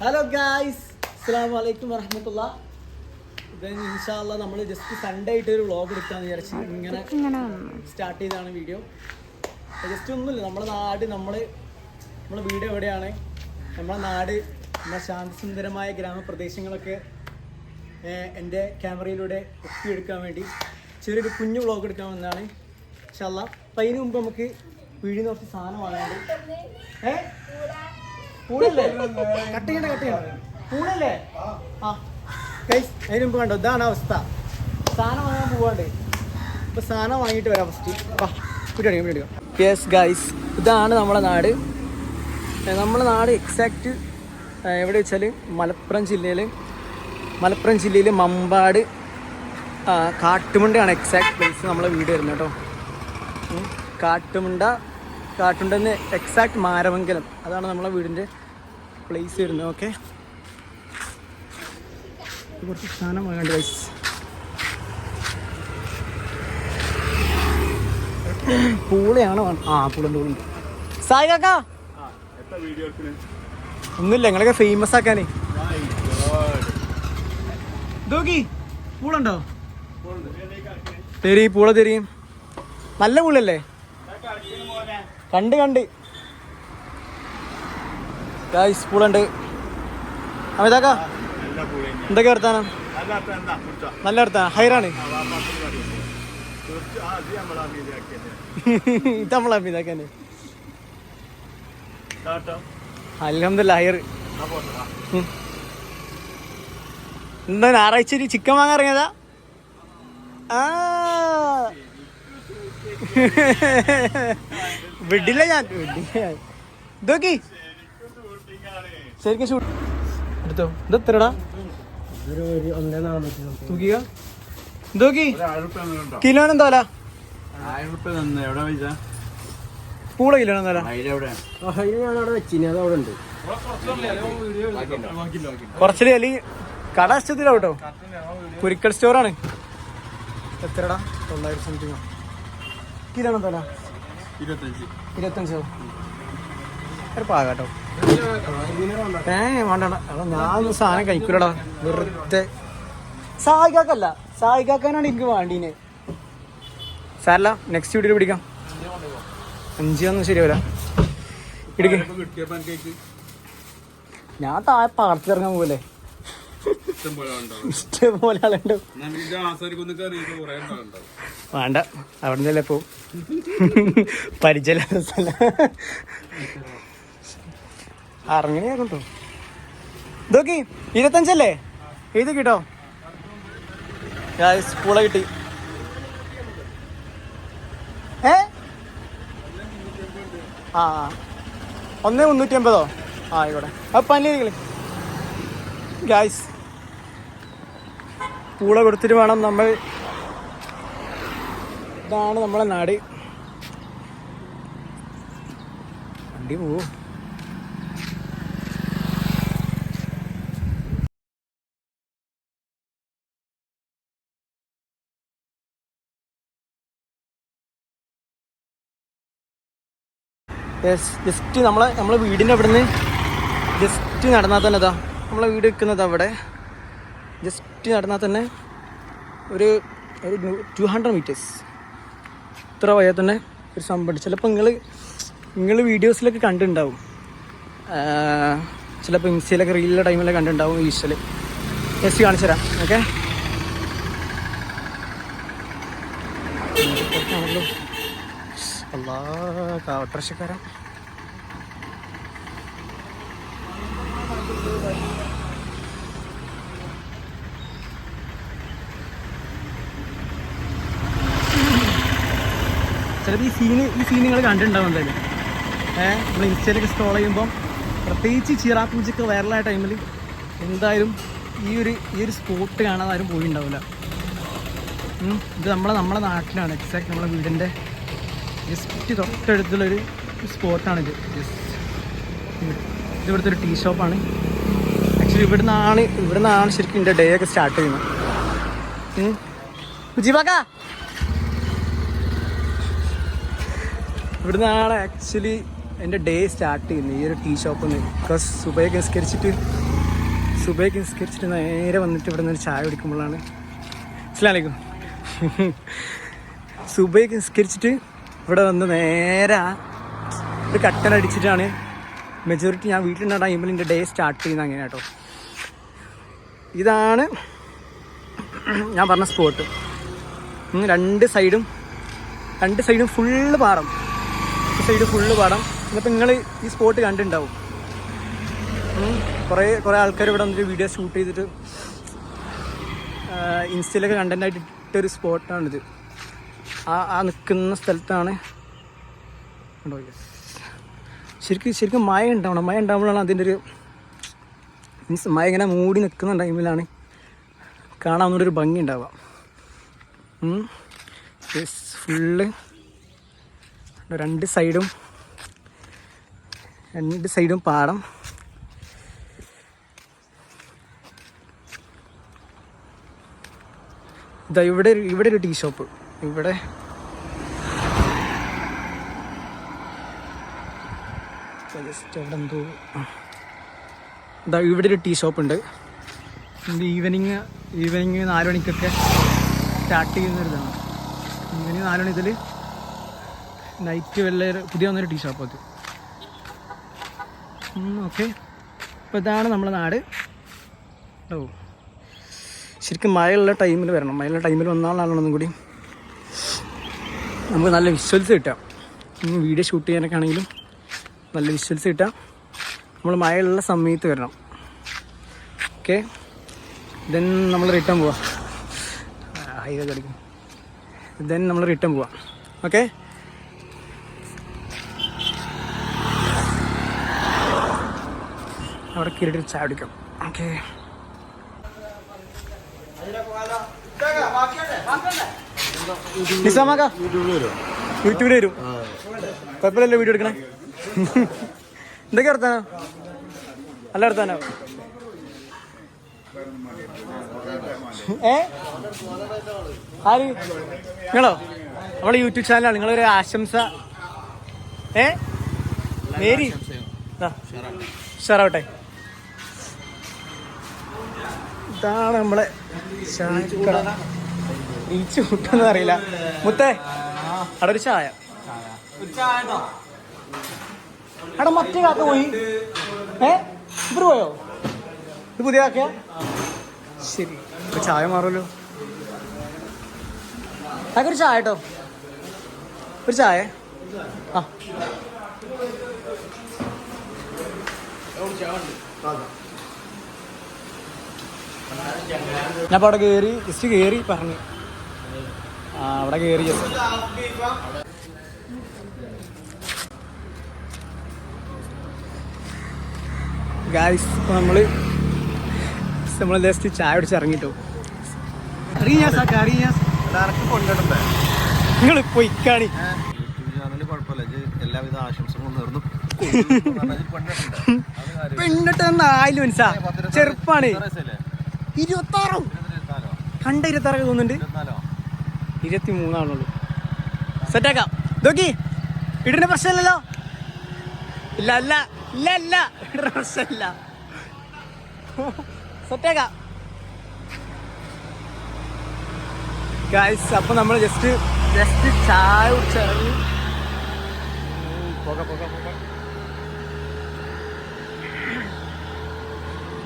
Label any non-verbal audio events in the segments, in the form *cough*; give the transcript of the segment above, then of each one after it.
Hello guys അസ്സാം വലൈക്കും വറഹമത്തുള്ള ഇതായിരുന്നു ഇൻഷാല്ല നമ്മൾ ജസ്റ്റ് സൺഡേ ആയിട്ട് ഒരു വ്ളോഗ് എടുക്കാന്ന് വിചാരിച്ച് ഇങ്ങനെ സ്റ്റാർട്ട് ചെയ്താണ് വീഡിയോ ജസ്റ്റ് ഒന്നുമില്ല നമ്മുടെ നാട് നമ്മൾ നമ്മളെ വീട് എവിടെയാണ്? നമ്മളെ നാട് നമ്മുടെ ശാന്തസുന്ദരമായ ഗ്രാമപ്രദേശങ്ങളൊക്കെ എന്റെ ക്യാമറയിലൂടെ ഒപ്പിയെടുക്കാൻ വേണ്ടി ചെറിയൊരു കുഞ്ഞു വ്ളോഗ് എടുക്കാൻ വന്നതാണ്. ഇൻഷാല്ല അപ്പം അതിന് മുമ്പ് നമുക്ക് വീടിന് കുറച്ച് സാധനം വാങ്ങാണ്ട് ഏഹ് പൂളല്ലേ കട്ട് ചെയ്യണ്ട കട്ട് ആ. ഗൈസ് അതിന് മുമ്പ് കണ്ടോ? ഇതാണ് അവസ്ഥ. സാധനം വാങ്ങാൻ പോവാണ്ട്. ഇപ്പൊ സാധനം വാങ്ങിയിട്ട് വരാം ഫസ്റ്റ് പിടിക്കാം യെസ് ഗൈസ് ഇതാണ് നമ്മുടെ നാട്. നമ്മുടെ നാട് എക്സാക്റ്റ് എവിടെ വെച്ചാൽ മലപ്പുറം ജില്ലയിൽ മലപ്പുറം ജില്ലയിൽ മമ്പാട് കാട്ടുമുണ്ടയാണ് എക്സാക്ട് പ്ലേസ് നമ്മളെ വീട് വരുന്നത് കേട്ടോ. കാട്ടുമുണ്ട കാട്ടുണ്ടെന്ന് എക്സാക്ട് മാരമംഗലം. അതാണ് നമ്മളെ വീടിന്റെ പ്ലേസ് വരുന്നത് ഓക്കെ കുറച്ച് സ്ഥാനം വേണ്ട ഗൈസ് പൂളയാണ് ആ പൂളുണ്ട് പൂളുണ്ട് സായി കാക്ക! ഒന്നുമില്ല ഞങ്ങളൊക്കെ ഫേമസ് ആക്കാനേ. നോക്കി പൂളുണ്ടോ. തെരി പൂള തെരിയും. നല്ല പൂളല്ലേ? കണ്ട് കണ്ട്. ഗായ്സ് പൂളുണ്ട് അമിതാക്ക എന്തൊക്കെ വർത്താനം? നല്ല വർത്താനം. ഹൈറാണ്. ഇത് നമ്മളെ അമിതാക്കന്നെ അലഹമില്ല ഉം. എന്താ ഞായറാഴ്ച ഒരു ചിക്കൻ വാങ്ങാൻ ഇറങ്ങിയതാ? ആ. വിടില്ല ഞാൻ. വിടില്ല ഞാൻ. ഇതൊക്കെ. ശരിക്കും ഷൂട്ട് എടുത്തോ. ഇത് എത്രടാ? തൂക്കിക ഇതൊക്കെ. കിലോന് എന്താ വില? പൂള കിലോന് എന്താ കുറച്ചിൽ അല്ലെങ്കിൽ കട ഇഷ്ടത്തിലാ കേട്ടോ. പുരിക്കൽ സ്റ്റോറാണ്. എത്രടാ? തൊള്ളായിരം സംതിങ് കിലോ എന്താ ഇരുപത്തഞ്ചോ. ഒരു പാകാട്ടോ ഏ വേണ്ട ഞാൻ സാധനം കഴിക്കൂലടാ. വെറുതെ. സായിക്കാക്കല്ല സായിക്കാക്കാനാണ് എനിക്ക് വേണ്ടീനെ. സാറല്ല നെക്സ്റ്റ് വീഡിയോ പിടിക്കാം. അഞ്ചൊന്നും ശരിയാവില്ല. ഇടുക്കി. ഞാൻ താഴെ പാടത്തിറങ്ങാൻ പോലെ ഇഷ്ടം പോലെ ആളുണ്ട്. വേണ്ട അവിടെ നിന്നല്ലേ പോ പരിചയമില്ലാത്ത സ്ഥലം. കണ്ടോ കേട്ടോ ഇതൊക്കെ ഇരുപത്തഞ്ചല്ലേ? ഇത് കിട്ടോ? സ്കൂളെ കിട്ടി. ഏ? ആ. ഒന്ന് മുന്നൂറ്റി അമ്പതോ ആ ആയിക്കോട്ടെ. അപ്പം പനി ഗായ്സ് പൂള കൊടുത്തിട്ട് വേണം നമ്മൾ. ഇതാണ് നമ്മളെ നാട്. വണ്ടി പോവും? ജസ്റ്റ് നമ്മളെ നമ്മളെ വീടിന്റെ അവിടെ നിന്ന് ജസ്റ്റ് നടന്നാൽ തന്നെ ഇതാ. നമ്മളെ വീട് നിൽക്കുന്നത് അവിടെ. ജസ്റ്റ് നടന്നാൽ തന്നെ ഒരു ഒരു ടു ഹൺഡ്രഡ് മീറ്റേഴ്സ് ഇത്ര പോയാൽ തന്നെ ഒരു സംഭവം ചിലപ്പോൾ നിങ്ങൾ നിങ്ങൾ വീഡിയോസിലൊക്കെ കണ്ടിട്ടുണ്ടാവും. ചിലപ്പോൾ ഇൻസ്റ്റയിലൊക്കെ റീലിലെ ടൈമിലൊക്കെ കണ്ടിട്ടുണ്ടാവും ഈശ്വൽ സി കാണിച്ചു തരാം. ഓക്കെ അല്ലാ കാവട്ടർശക്കാരാ ചിലപ്പോൾ ഈ സീന് ഈ സീൻ നിങ്ങൾ കണ്ടിട്ടുണ്ടാവും എന്തായാലും. ഏഹ് നമ്മൾ ഇൻസ്റ്റയിലൊക്കെ സ്ക്രോൾ ചെയ്യുമ്പം പ്രത്യേകിച്ച് ചിറാപ്പൂച്ചൊക്കെ വൈറലായ ടൈമിൽ എന്തായാലും ഈ ഒരു ഈ ഒരു സ്പോട്ട് കാണാൻ ആരും പോയിണ്ടാവില്ല ഇത് നമ്മളെ നമ്മുടെ നാട്ടിലാണ്. എക്സാക്ട് നമ്മളെ വീടിന്റെ ജസ്റ്റ് തൊട്ടടുത്തുള്ളൊരു സ്പോട്ടാണിത് ജസ്റ്റ് ഇത്. ഇവിടുത്തെ ഒരു ടീ ഷോപ്പാണ് ആക്ച്വലി ഇവിടുന്നാണ് ഇവിടുന്നാണ് ശരിക്കും എന്റെ ഡേ ഒക്കെ സ്റ്റാർട്ട് ചെയ്യുന്നത്. ഉം. ഇവിടുന്നാണ് ആക്ച്വലി എന്റെ ഡേ സ്റ്റാർട്ട് ചെയ്യുന്നത്. ഈ ഒരു ടീ ഷോപ്പിൽ നിന്ന് ബിക്കോസ് സുബൈക്ക് നിസ്കരിച്ചിട്ട് സുബൈക്ക് നിസ്കരിച്ചിട്ട് നേരെ വന്നിട്ട് ഇവിടെ നിന്ന് ചായ കുടിക്കുമ്പോഴാണ്. അസ്ലാമലൈക്കും *laughs* സുബൈക്ക് നിസ്കരിച്ചിട്ട് ഇവിടെ വന്ന് നേരെ ഒരു കട്ടൻ അടിച്ചിട്ടാണ് മെജോറിറ്റി ഞാൻ വീട്ടിലുണ്ട ടൈമിൽ എന്റെ ഡേ സ്റ്റാർട്ട് ചെയ്യുന്നത് അങ്ങനെ കേട്ടോ. ഇതാണ് ഞാൻ പറഞ്ഞ സ്പോട്ട് രണ്ട് സൈഡും രണ്ട് സൈഡും ഫുള്ള് ഒരു സൈഡ് ഫുള്ള് പടം. ഇന്നിപ്പോൾ നിങ്ങൾ ഈ സ്പോട്ട് കണ്ടിട്ടുണ്ടാവും കുറേ കുറേ ആൾക്കാർ ഇവിടെ വന്നിട്ട് വീഡിയോ ഷൂട്ട് ചെയ്തിട്ട് ഇൻസ്റ്റയിലൊക്കെ കണ്ടന്റായിട്ട് ഇട്ടൊരു സ്പോട്ടാണിത് ആ ആ നിൽക്കുന്ന സ്ഥലത്താണ്. ശരിക്കും ശരിക്കും മഴ ഉണ്ടാവണം മഴ ഉണ്ടാവുമ്പോഴാണ് അതിന്റെ ഒരു മീൻസ് മഴ ഇങ്ങനെ മൂടി നിൽക്കുന്ന ടൈമിലാണ് കാണാവുന്നൊരു ഭംഗി ഉണ്ടാവുക ഫുള്ള് രണ്ട് സൈഡും രണ്ട് സൈഡും പാടം. ഇതാ ഇവിടെ ഇവിടെ ഒരു ടീ ഷോപ്പ്. ഇവിടെ എന്തോ ഇതാ ഇവിടെ ഒരു ടീ ഷോപ്പ് ഉണ്ട് ഈവനിങ് ഈവനിങ് നാല് മണിക്കൊക്കെ സ്റ്റാർട്ട് ഇതാണ്. ഈവനിങ് നാല് മണി ഇതിൽ നൈറ്റ് വെള്ള പുതിയ വന്നൊരു ടീ ഷോപ്പ് അത് ഓക്കെ അപ്പോൾ ഇതാണ് നമ്മുടെ നാട്. ഓ. ശരിക്കും മഴയുള്ള ടൈമിൽ വരണം. മഴയുള്ള ടൈമിൽ വന്നാലാണ് ഒന്നും കൂടി. നമുക്ക് നല്ല വിഷ്വൽസ് കിട്ടാം ഇനി വീഡിയോ ഷൂട്ട് ചെയ്യാനൊക്കെ ആണെങ്കിലും നല്ല വിഷ്വൽസ് കിട്ടാം നമ്മൾ മഴയുള്ള സമയത്ത് വരണം. ഓക്കെ ദെൻ നമ്മൾ റിട്ടേൺ പോവാം. ഹൈവേ കളിക്കും ദെൻ നമ്മൾ റിട്ടേൺ പോവാം. ഓക്കെ അവിടെ കയറിയിട്ട് ചായ കുടിക്കാം. ഓക്കെ. യൂട്യൂബിൽ വരും. കുഴപ്പമില്ലല്ലോ വീഡിയോ എടുക്കണേ. എന്തൊക്കെ വർത്താനോ? നല്ല വർത്താനോ. ഏ? ആര്? നിങ്ങളോ? നമ്മളെ യൂട്യൂബ് ചാനലാണ്. നിങ്ങളൊരു ആശംസ. ഏ? മേരി? ഇതാണ് നമ്മളെ ചായക്കട. അറിയില്ല. മുത്തേ അവിടെ ഒരു ചായ. അവിടെ മറ്റേ കാക്ക പോയി. ഏ? ഇവർ പോയോ? ഇത് പുതിയ കാക്കയാ? ശരി ഇപ്പൊ ചായ മാറുമല്ലോ. അതൊരു ചായ കേട്ടോ. ഒരു ചായ. ആ. ഞാൻ അവിടെ കയറി ജസ്റ്റ് കയറി പറഞ്ഞു. ആ അവിടെ കയറി ഗായ്സ് നമ്മൾ നമ്മൾ നമ്മൾ ജസ്റ്റ് ചായ പിടിച്ച് ഇറങ്ങിട്ടു. അറിയാസ് അറിയാസ് നിങ്ങൾ പൊയ്ക്കാണി എല്ലാവിധ ആശംസകളും നേർന്നു. *laughs* പെണ്ണിട്ട് ആയിരം മനസ്സാ ചെറുപ്പാണ്. ഇരുപത്താറോ കണ്ട ഇരുപത്താറൊക്കെ തോന്നുന്നുണ്ട്. ഇരുപത്തി മൂന്നാണുള്ളൂ സെറ്റാക്കാം. നോക്കി. ഇടുന്ന പ്രശ്നമില്ലല്ലോ. ഇല്ല അല്ല ഇല്ല അല്ല ഇടുന്ന പ്രശ്നമില്ല. സെറ്റാക്കാം. ഗായ്സ് അപ്പൊ നമ്മൾ ജസ്റ്റ് ജസ്റ്റ് ചായ കുടിച്ചിറങ്ങി. പോക പോക പോക.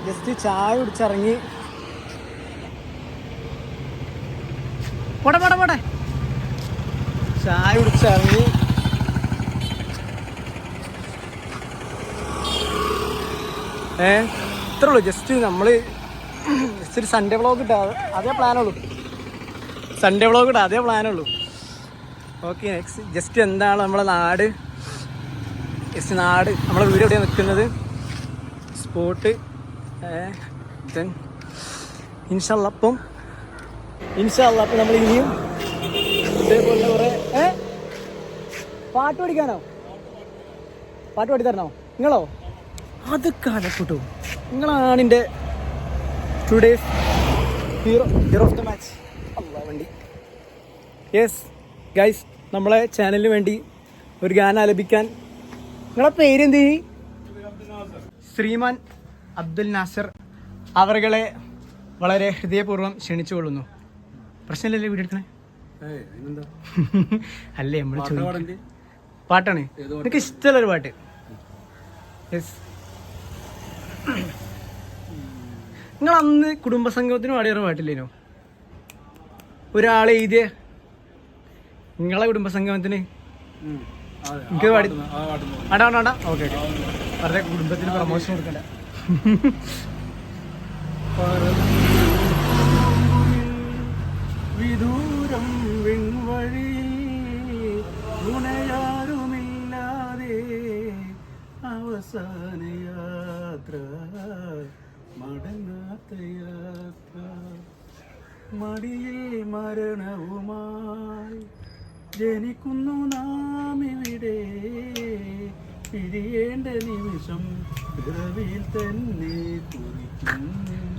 ജസ്റ്റ് ചായ കുടിച്ചിറങ്ങി. പോട്ടെ പോടെ പോടെ. ചായ കുടിച്ചിറങ്ങി ഏ ഇത്രേ ജസ്റ്റ് നമ്മൾ ജസ്റ്റ് സൺഡേ വ്ളോഗ് ഇട്ടാ അതേ പ്ലാനുള്ളൂ സൺഡേ വ്ളോഗ് ഇട്ടാ അതേ പ്ലാനുള്ളൂ ഓക്കെ നെക്സ്റ്റ് ജസ്റ്റ് എന്താണ് നമ്മളെ നാട്? ജസ്റ്റ് നാട്. നമ്മളെ വീട് എവിടെയാണ് നിൽക്കുന്നത് സ്പോട്ട് ദെൻ ഇൻഷല്ല അപ്പം ഇൻഷല്ല അപ്പൊ നമ്മൾ ഇനിയും ഇതേപോലെ കുറേ ഏ? പാട്ട് പഠിക്കാനോ? പാട്ട് പാടിത്തരണോ നിങ്ങളോ? അത് കാലപ്പെട്ടു നിങ്ങളാണ് എന്റെ today's hero hero of the match അല്ല വണ്ടി. യെസ് ഗൈസ് നമ്മളെ ചാനലിന് വേണ്ടി ഒരു ഗാനം ആലപിക്കാൻ. നിങ്ങളെ പേരെന്ത്? ശ്രീമാൻ അബ്ദുൽ നാസർ. അവരുകളെ വളരെ ഹൃദയപൂർവം ക്ഷണിച്ചുകൊള്ളുന്നു. പ്രശ്നമില്ലല്ലേ വീഡിയോ എടുക്കണേ? *laughs* അല്ലേ നമ്മൾ പാട്ടാണ്. എനിക്ക് ഇഷ്ടമുള്ളൊരു പാട്ട്. യെസ് നിങ്ങൾ അന്ന് കുടുംബസംഗമത്തിന് പാടിയ പാട്ടില്ലേനോ? ഒരാളെ എഴുതിയ നിങ്ങളെ കുടുംബസംഗമത്തിന്? എനിക്ക് പാടി ആടാ ആടാ ആടാ. Okay okay. വെറുതെ കുടുംബത്തിന് പ്രമോഷൻ കൊടുക്കണ്ട. വിദൂരം വിൺവഴിയിൽ തുണയാരുമില്ലാതെ അവസാന യാത്ര മടങ്ങാത്ത യാത്ര. മടിയിൽ മരണവുമായി ജനിക്കുന്നു നാം ഇവിടെ പിരിയേണ്ട നിമിഷം പിറവിയിൽ തന്നെ കുറിക്കുന്നു.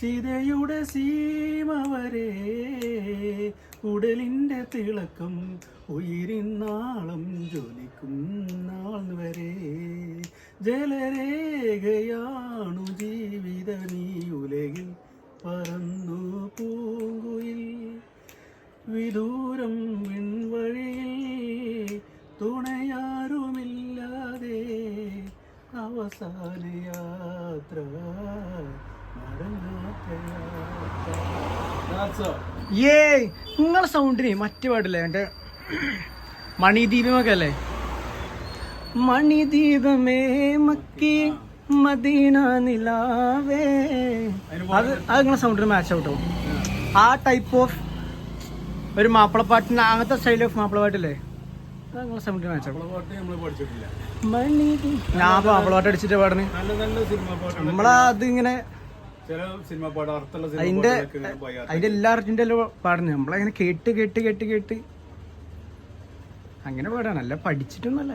ചിതയുടെ സീമ വരെ ഉടലിന്റെ തിളക്കം ഉയിരിനാളം ജ്വലിക്കും വരെ. ജലരേഖയാണു ജീവിത നീ ഉലകിൽ പറന്നു പൂങ്കുയിൽ. വിദൂരം വിൺവഴിയിൽ തുണയാരുമില്ലാതെ അവസാന യാത്ര ഏ നിങ്ങളെ സൗണ്ടിന് മറ്റു പാടില്ലേ? എന്റെ മണിദീപമൊക്കെ അല്ലേ? മണിദീപമേ മക്കി മദീന നിലാവേ. അത് അത് നിങ്ങളെ സൗണ്ടിന് മാച്ച് ഔട്ടോ ആ ടൈപ്പ് ഓഫ് ഒരു മാപ്പിളപ്പാട്ടിന് അങ്ങനത്തെ സ്റ്റൈൽ ഓഫ് മാപ്പിളപ്പാട്ടില്ലേ? ഞാൻ മാപ്പിളപ്പാട്ട് അടിച്ചിട്ട് പാടണേ അത് ഇങ്ങനെ അതിന്റെ പോയാ അതിന്റെ എല്ലാ അർജന്റീന്റെ എല്ലാം പാടുന്നു നമ്മളങ്ങനെ കേട്ട് കേട്ട് കേട്ട് കേട്ട്. അങ്ങനെ പാടാണ് അല്ല പഠിച്ചിട്ടൊന്നല്ല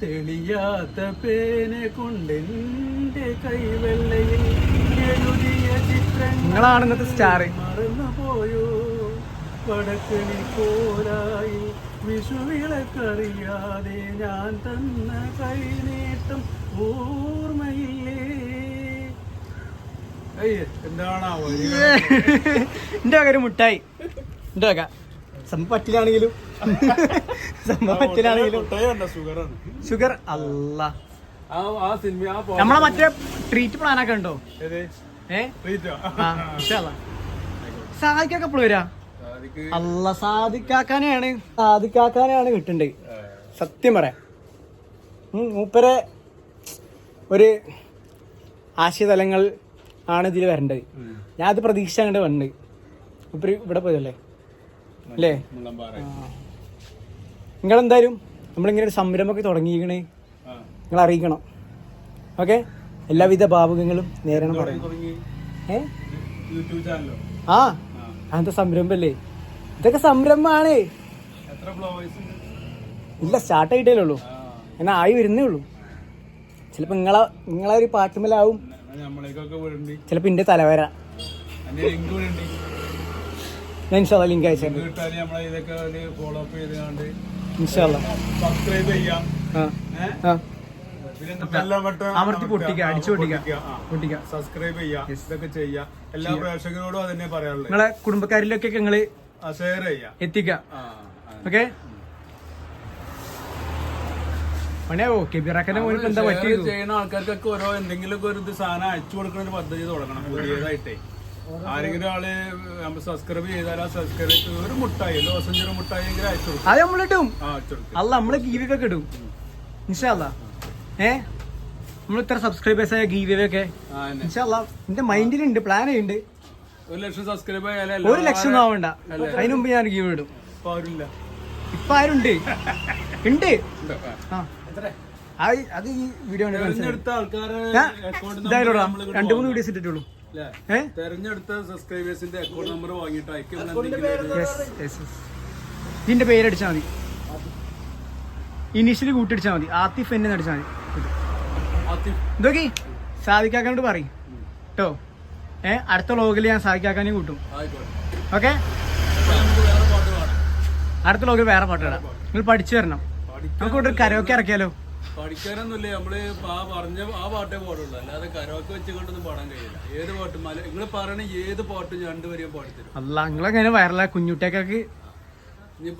തെളിയാത്ത പേനെ കൊണ്ടെന്റെ കൈവെള്ളയിൽ എഴുതിയ ചിത്രങ്ങൾ നിങ്ങളാണ് ഇന്നത്തെ സ്റ്റാർ മറന്നുപോയോ? വടക്കണി പോരായി വിഷുവിളക്കറിയാതെ ഞാൻ തന്ന കൈനീട്ടം ഓർമ്മയില്ലേ? എന്റെ വക ഒരു മുട്ടായി. എന്റെ വക. സംഭവം പറ്റിലാണെങ്കിലും സംഭവം പറ്റിലാണെങ്കിലും സുഖറാണ് ഷുഗർ അല്ല നമ്മളെ മറ്റേ ട്രീറ്റ് പ്ലാൻ ഒക്കെ ഉണ്ടോ. സാദിക്കൊക്കെ എപ്പോഴും വരാ? അല്ല സാധിക്കാക്കാനാണ് സാധിക്കാക്കാനാണ് കിട്ടണ്ടേ. സത്യം പറയാം. മൂപ്പരെ ഒരു ആശയതലങ്ങൾ ആണ് ഇതിൽ വരേണ്ടത്. ഞാൻ അത് പ്രതീക്ഷിച്ച അങ്ങോട്ട് വന്നത് ഇപ്പം ഇവിടെ പോയതല്ലേ? അല്ലേ. നിങ്ങളെന്തായാലും നമ്മളിങ്ങനെ ഒരു സംരംഭമൊക്കെ തുടങ്ങിയിരിക്കണേ. നിങ്ങൾ അറിയിക്കണം ഓക്കെ? എല്ലാവിധ ഭാവുകങ്ങളും നേരണം ഏ? ആ. അങ്ങനത്തെ സംരംഭല്ലേ ഇതൊക്കെ സംരംഭമാണ്. ഇല്ല സ്റ്റാർട്ട് ആയിട്ടേ ഉള്ളൂ. എന്നാ ആയി വരുന്നേ ഉള്ളൂ. ചിലപ്പോൾ നിങ്ങളെ നിങ്ങളെ ഒരു പാട്ടുമലാവും. എന്നാ ഇന്റെ തലവേര ഞാൻ ഇൻഷാല്ല ലിങ്ക് അയച്ചു ഇൻഷാല്ല അമർത്തി പൊട്ടിക്കുക അടിച്ചു പൊട്ടിക്കുക പൊട്ടിക്കുക സബ്സ്ക്രൈബ് ഇതൊക്കെ എല്ലാ പ്രേക്ഷകരോടും അതന്നെ പറയാനുള്ളത് നിങ്ങളെ കുടുംബക്കാരിലൊക്കെ നിങ്ങൾ ഷെയർ എത്തിക്കുക. ഓക്കെ ചെയ്യുന്ന ആൾക്കാർക്കൊക്കെ ഓരോ എന്തെങ്കിലും ഒരു ഇത് സാധനം അയച്ചു കൊടുക്കുന്ന ഒരു പദ്ധതി തുടങ്ങണം പുതിയതായിട്ടേ. ആരെങ്കിലും ആൾ സബ്സ്ക്രൈബ് ചെയ്താൽ ആ സബ്സ്ക്രൈബ് ഒരു മുട്ടായി ലോസഞ്ചർ മുട്ടായി എങ്കിലും അയച്ചു കൊടുക്കും. അത് നമ്മളിട്ടും ആ അയച്ചു കൊടുക്കും. അല്ല നമ്മൾ ഗീവിയൊക്കെ ഇടും. ഇൻഷാല്ല ഏ? നമ്മൾ ഇത്ര സബ്സ്ക്രൈബേഴ്സ് ആയ ഗീവിയൊക്കെ ആ തന്നെ. ഇൻഷാല്ല എന്റെ മൈൻഡിലുണ്ട് പ്ലാൻ ഉണ്ട് ഒരു ലക്ഷം സബ്സ്ക്രൈബ് ആയാലും ഒരു ലക്ഷം ഒന്നും ആവണ്ട. അതിനുമ്പ് ഞാൻ ഗീവ് ഇടും. ഇപ്പൊ ആരുമില്ല. ഇപ്പൊ ആരുണ്ട്? *laughs* ഉണ്ട്. ആ. അത് ഈ വീഡിയോ ഇതായില്ലോടാ രണ്ട് മൂന്ന് വീഡിയോസ് ഇട്ടിട്ടുള്ളൂ. തെരഞ്ഞെടുത്ത സബ്സ്ക്രൈബേഴ്സിന്റെ അക്കൗണ്ട് നമ്പർ വാങ്ങിയിട്ട് ഇതിന്റെ പേരടിച്ചാൽ മതി. ഇനീഷ്യലി കൂട്ടിടിച്ചാ മതി. ആത്തിഫ് എന്നെ അടിച്ചാ മതി. ഇതൊക്കെ സാധിക്കാക്കാനോട് പറയും. കേട്ടോ ഏ അടുത്ത ലോകിൽ ഞാൻ സാധിക്കാക്കാനും കൂട്ടും. ഓക്കെ? അടുത്ത ലോകിൽ വേറെ പാട്ട് ഇടാം നിങ്ങൾ പഠിച്ചു വരണം. നമുക്ക് ഇവിടെ ഒരു കരോക്കെ ഇറക്കിയാലോ? പഠിക്കാനൊന്നുമില്ല നമ്മൾ ആ പറഞ്ഞ ആ പാട്ടേ പാടുള്ളൂ. അല്ലാതെ കരോക്കെ വെച്ചുകൊണ്ടൊന്നും പാടാൻ കഴിയില്ല. ഏത് പാട്ടും മല നിങ്ങൾ പറയണ ഏത് പാട്ടും രണ്ടുപേരെയും പാടിത്തരും. അല്ല നിങ്ങളെങ്ങനെ വൈറലാ കുഞ്ഞുട്ടേക്കൊക്കെ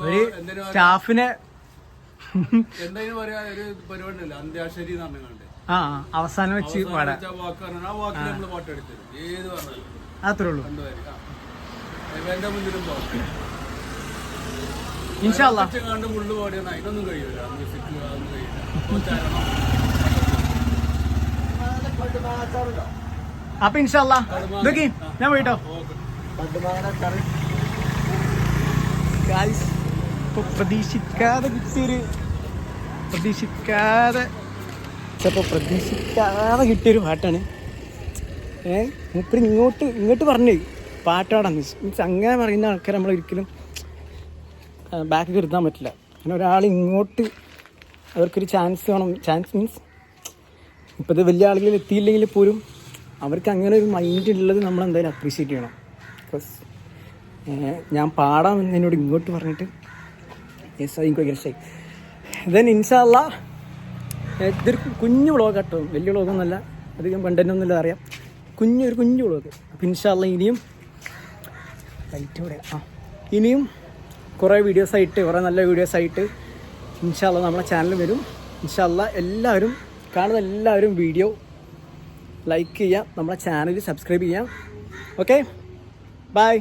ഒരു സ്റ്റാഫിനെ എന്തായാലും പറയാ ഒരു പരിപാടി അല്ല അന്ത്യാക്ഷരി എന്ന് പറഞ്ഞുകൊണ്ട് ആ അവസാനം വെച്ച് പാടാം. ആ വാക്ക് പറഞ്ഞാൽ ആ വാക്കിൽ നമ്മൾ പാട്ട് ഏത് പറഞ്ഞാലും. അത്രേ ഉള്ളൂ. രണ്ടുപേര്. ആ. എന്റെ മുന്നിലും പാട്ട്. ഇൻഷാല്ല. അതിനൊന്നും കഴിയൂല. മ്യൂസിക് അതൊന്നും കഴിയില്ല അപ്പൊ ഇൻഷാല്ല. ഇതൊക്കെ ഞാൻ പോയിട്ടോ. ഇപ്പൊ പ്രതീക്ഷിക്കാതെ കിട്ടിയൊരു പ്രതീക്ഷിക്കാതെ ചിലപ്പോൾ പ്രതീക്ഷിക്കാതെ കിട്ടിയൊരു പാട്ടാണ്. ഏഹ് മൂപ്പര് ഇങ്ങോട്ട് ഇങ്ങോട്ട് പറഞ്ഞു. പാട്ടാടാ മീൻസ് മീൻസ് അങ്ങനെ പറയുന്ന ആൾക്കാർ നമ്മൾ ഒരിക്കലും ബാക്ക് കരുതാൻ പറ്റില്ല. അങ്ങനെ ഒരാൾ ഇങ്ങോട്ട് അവർക്കൊരു ചാൻസ് വേണം. ചാൻസ് മീൻസ് ഇപ്പോൾ ഇത് വലിയ ആളുകളിൽ എത്തിയില്ലെങ്കിൽ പോലും അവർക്ക് അങ്ങനെ ഒരു മൈൻഡ് ഉള്ളത് നമ്മൾ എന്തായാലും അപ്രീഷിയേറ്റ് ചെയ്യണം. ബിക്കോസ് ഞാൻ പാടാമെന്ന് എന്നോട് ഇങ്ങോട്ട് പറഞ്ഞിട്ട് യെസ് അത് എനിക്ക് ഭയങ്കര ഇഷ്ടമായി ദെൻ ഇൻഷാല്ല ഇതൊരു കുഞ്ഞു വ്ളോഗ് കേട്ടോ. വലിയ വ്ളോഗൊന്നുമല്ല അധികം കണ്ടന്റ് അറിയാം. കുഞ്ഞൊരു കുഞ്ഞു വ്ളോഗ് അപ്പം ഇൻഷാല്ല ഇനിയും ലൈറ്റ് പറയാം ആ ഇനിയും കുറേ വീഡിയോസ് ആയിട്ട് കുറേ നല്ല വീഡിയോസ് ആയിട്ട് ഇൻഷാല്ല നമ്മളെ ചാനൽ വരും. ഇൻഷാല്ല എല്ലാവരും കാണുന്ന എല്ലാവരും വീഡിയോ ലൈക്ക് ചെയ്യാം നമ്മളെ ചാനൽ സബ്സ്ക്രൈബ് ചെയ്യാം. Okay bye